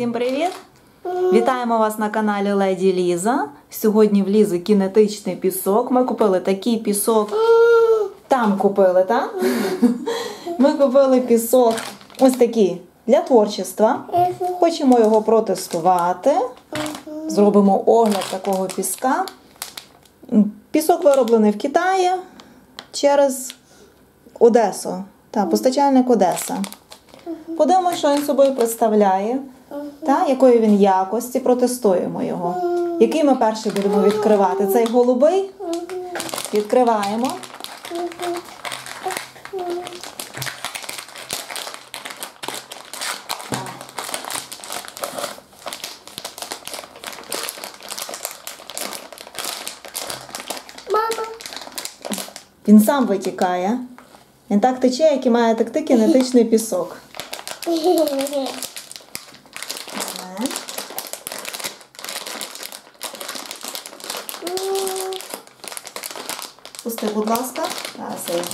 Всім привіт! Вітаємо вас на каналі Леді Ліза. Сьогодні в Лізи кінетичний пісок. Ми купили такий пісок. Там купили, так? Ми купили пісок ось такий для творчества. Хочемо його протестувати. Зробимо огляд такого піска. Пісок вироблений в Китаї через Одесу. Так, постачальник Одеса. Подивимося, що він собою представляє, та, якої він якості, протестуємо його. Який ми перший будемо відкривати? Цей голубий. Відкриваємо. Він сам витікає. Він так тече, як і має текти кінетичний пісок. Так. Пусти, будь ласка. Зараз я його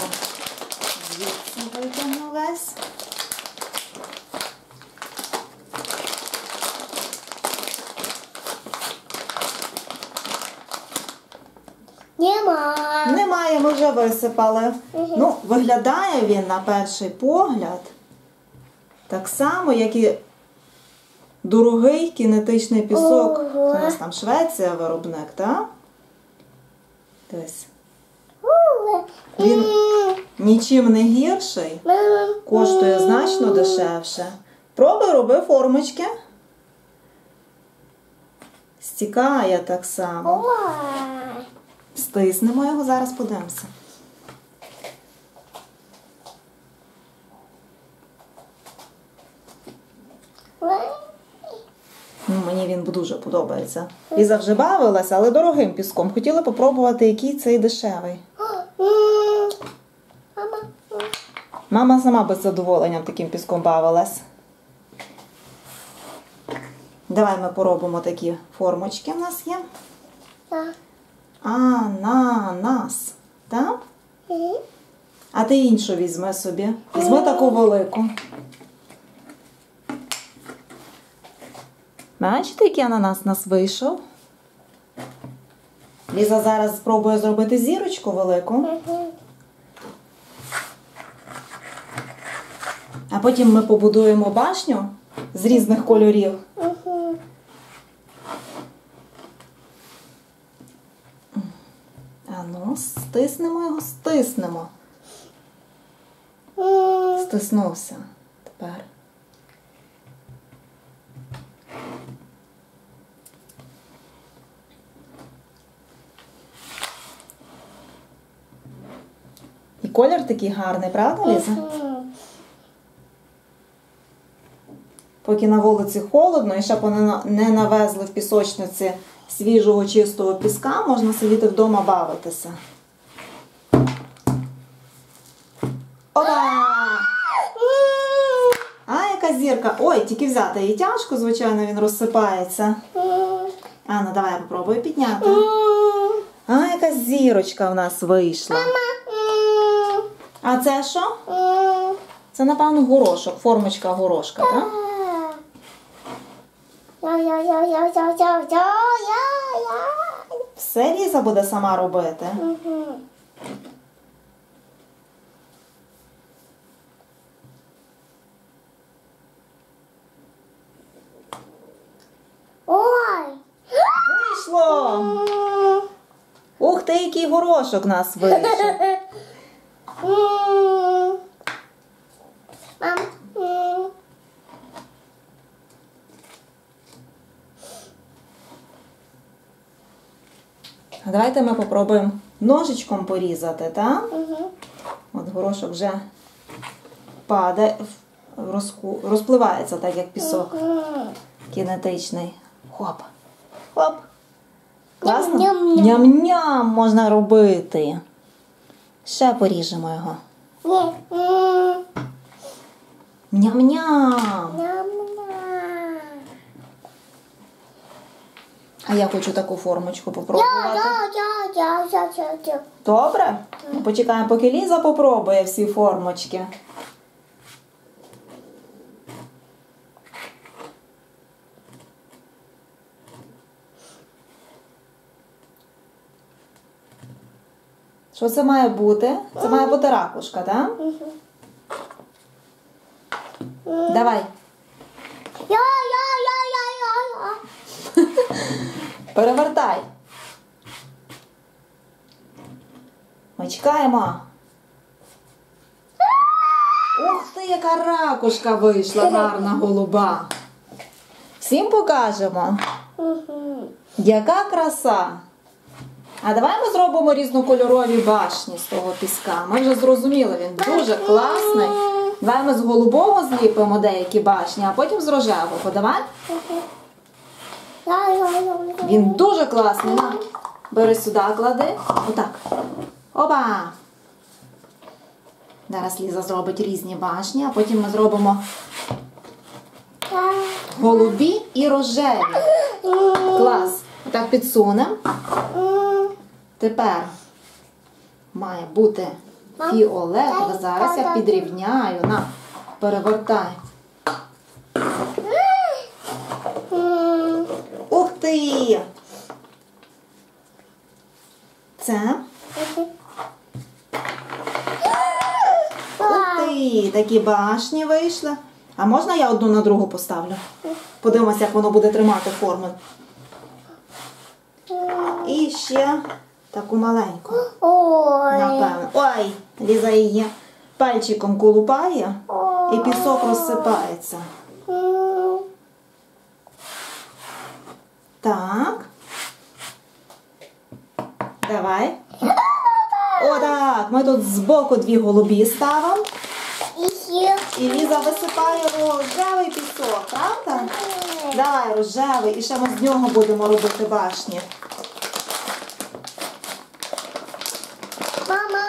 звідси витягну весь. Нема. Немає, ми вже висипали. Ну, виглядає він на перший погляд так само, як і дорогий кінетичний пісок. Це Ого. у нас там Швеція виробник, так? Дивись. Він нічим не гірший, коштує значно дешевше. Пробуй, роби формочки. Стікає так само. Стиснемо його, зараз подивимося. Ну, мені він дуже подобається. Ліза вже бавилася, але дорогим піском. Хотіли попробувати, який цей дешевий. Мама. Сама би з задоволенням таким піском бавилась. Давай ми поробимо такі формочки в нас є. Так. Ананас. Так? А ти іншу візьми собі. Візьми таку велику. Бачите, який ананас у нас вийшов? Ліза зараз спробує зробити зірочку велику, а потім ми побудуємо башню з різних кольорів. А ну, стиснемо його, стиснемо. Стиснувся. Тепер. І колір такий гарний, правда, Ліза? Поки на вулиці холодно і ще б вони не навезли в пісочниці свіжого чистого піска, можна сидіти вдома бавитися. Опа! А, яка зірка. Ой, тільки взяти її тяжко, звичайно, він розсипається. А, ну давай я попробую підняти. А, яка зірочка в нас вийшла. А це що? Це, напевно, горошок, формочка горошка, так? Все Ліза буде сама робити. Ой! Вийшло! Ух ти, який горошок у нас вийшов. Давайте ми попробуємо ножичком порізати, так? От горошок вже падає, розку, розпливається так, як пісок кінетичний. Хоп. Хоп. Класно? Ням-ням можна робити. Ще поріжемо його. Ням-ням. А я хочу таку формочку попробувати. Добре? Ну, Почекаємо, поки Ліза попробує всі формочки. Що це має бути? Це має бути ракушка, так? Давай. Перевертай. Ми чекаємо. Ух ти, яка ракушка вийшла, гарна голуба. Всім покажемо. Яка краса! А давай ми зробимо різнокольорові башні з того піска. Ми вже зрозуміли, він дуже класний. Давай ми з голубого зліпимо деякі башні, а потім з рожевого. Давай? Він дуже класний. На, бери сюди, клади. Отак. Опа! Зараз Ліза зробить різні башні, а потім ми зробимо голубі і рожеві. Клас. Отак підсунемо. Тепер має бути фіолетове. Зараз я підрівняю. На, перевертай. Це. Ух ти! Такі башні вийшли. А можна я одну на другу поставлю? Подивимося, як воно буде тримати форму. І ще таку маленьку. Ой. Напевно. Ой, Ліза її пальчиком колупає і пісок розсипається. Так. Давай. О, так. Ми тут збоку дві голубі ставимо. І Ліза висипає рожевий пісок, правда? Давай, рожевий. І ще ми з нього будемо робити башні. Мама.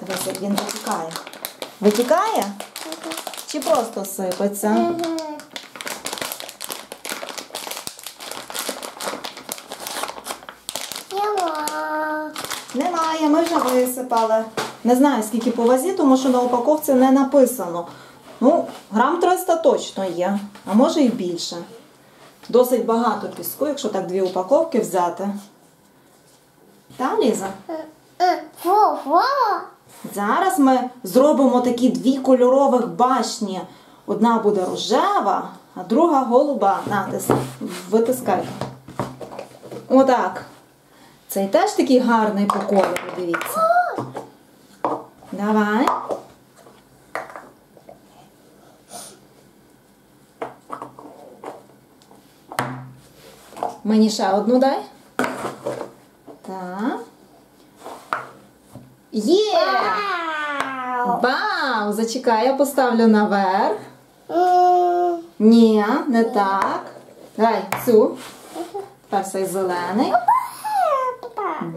Дивись, як він витікає. Витікає? Чи просто сипеться? Мгм. Нема. Немає, ми вже висипали. Не знаю, скільки по вазі, тому що на упаковці не написано. Ну, грам 300 точно є, а може і більше. Досить багато піску, якщо так дві упаковки взяти. Та, Ліза? Е, во. Зараз ми зробимо такі дві кольорових башні. Одна буде рожева, а друга голуба. На, ти с- витискай. Отак. Цей теж такий гарний по кольору, дивіться. Давай. Мені ще одну дай. Так. Є! Вау. Бау! Зачекай, я поставлю наверх. Ні, не так. Давай, цю. Тепер цей зелений.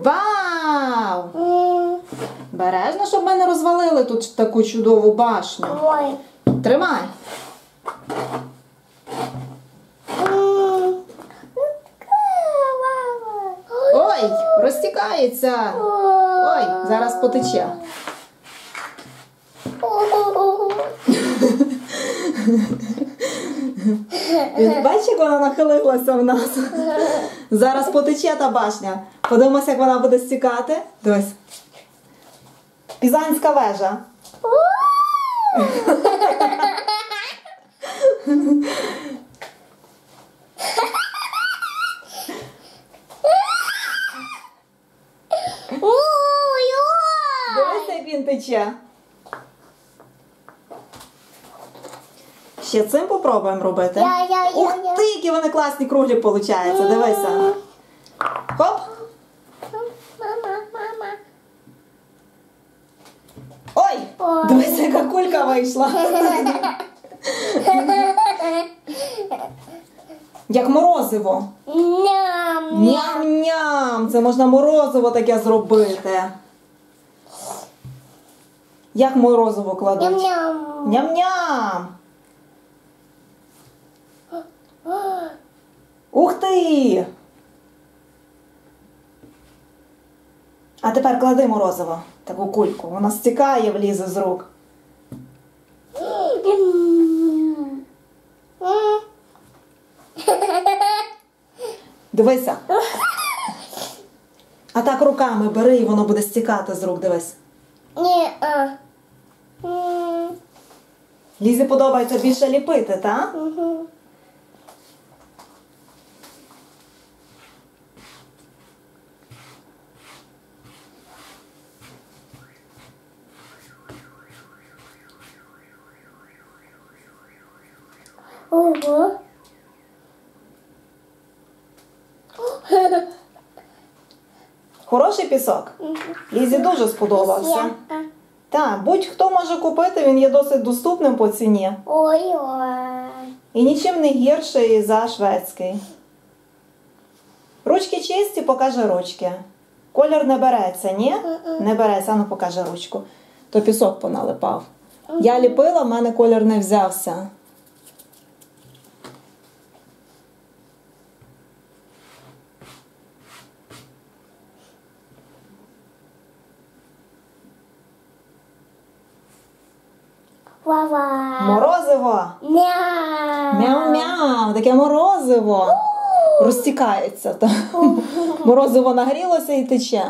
Бау! М. Бережно, щоб ми не розвалили тут таку чудову башню. Ой. Тримай. Ой, розтікається. Ой, зараз потече. Бачиш, як вона нахилилася в нас. Зараз потече та башня. Подивимося, як вона буде стікати. Дивись. Пізанська вежа. Дивись, як він тече. Ще цим попробуємо робити. Я, я, я, Ух я. ти, які вони класні круглі виходять. Дивися. Хоп. Мама, мама. Ой. Яка кулька вийшла. Як морозиво. Ням. Ням-ням! Це можна морозиво таке зробити. Як морозиво кладуть? Ням-ням. Ням-ням! Ух ти! А тепер клади морозиво, таку кульку. Вона стікає влізе з рук. Дивися. А так руками бери і воно буде стікати з рук, дивись. Ні, Лізі подобається більше ліпити, так? мгм. Ого. Хороший пісок. Лізі дуже сподобався. Так, будь-хто може купити, він є досить доступним по ціні. Ой-ой. І нічим не гірший за шведський. Ручки чисті, покаже ручки. Колір не береться, ні? Не береться, а ну покаже ручку. То пісок поналипав. Я ліпила, в мене колір не взявся. Ва-ва. Морозиво! Мяу. Мяу-мяу, таке морозиво. Розтікається. Морозиво нагрілося і тече.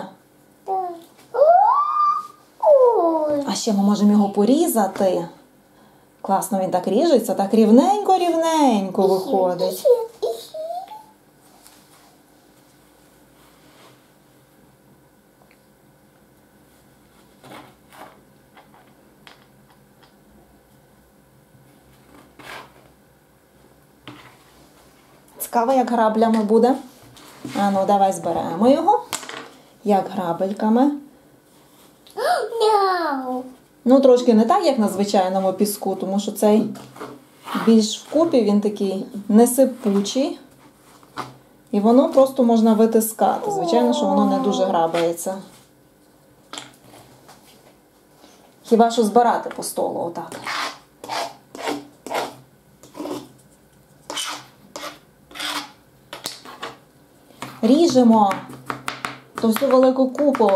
А ще ми можемо його порізати. Класно він так ріжеться, так рівненько-рівненько виходить. Цікаво, як граблями буде. А ну, давай зберемо його. Як грабельками. Мяу. Ну, трошки не так, як на звичайному піску, тому що цей більш вкупі, він такий несипучий. І воно просто можна витискати. Звичайно, що воно не дуже грабається. Хіба що збирати по столу отак. Ріжемо ту всю велику купу.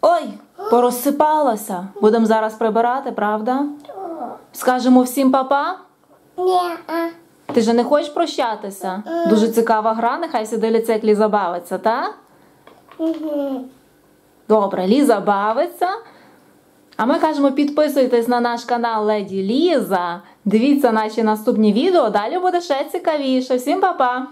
Ой. Порозсипалося. Будемо зараз прибирати, правда? Скажемо всім папа. Мяу. Ти же не хочеш прощатися? Дуже цікава гра, нехай всі дивляться, як Ліза бавиться, так? Добре, Ліза бавиться. А ми кажемо, підписуйтесь на наш канал Леді Ліза. Дивіться наші наступні відео. Далі буде ще цікавіше. Всім па-па!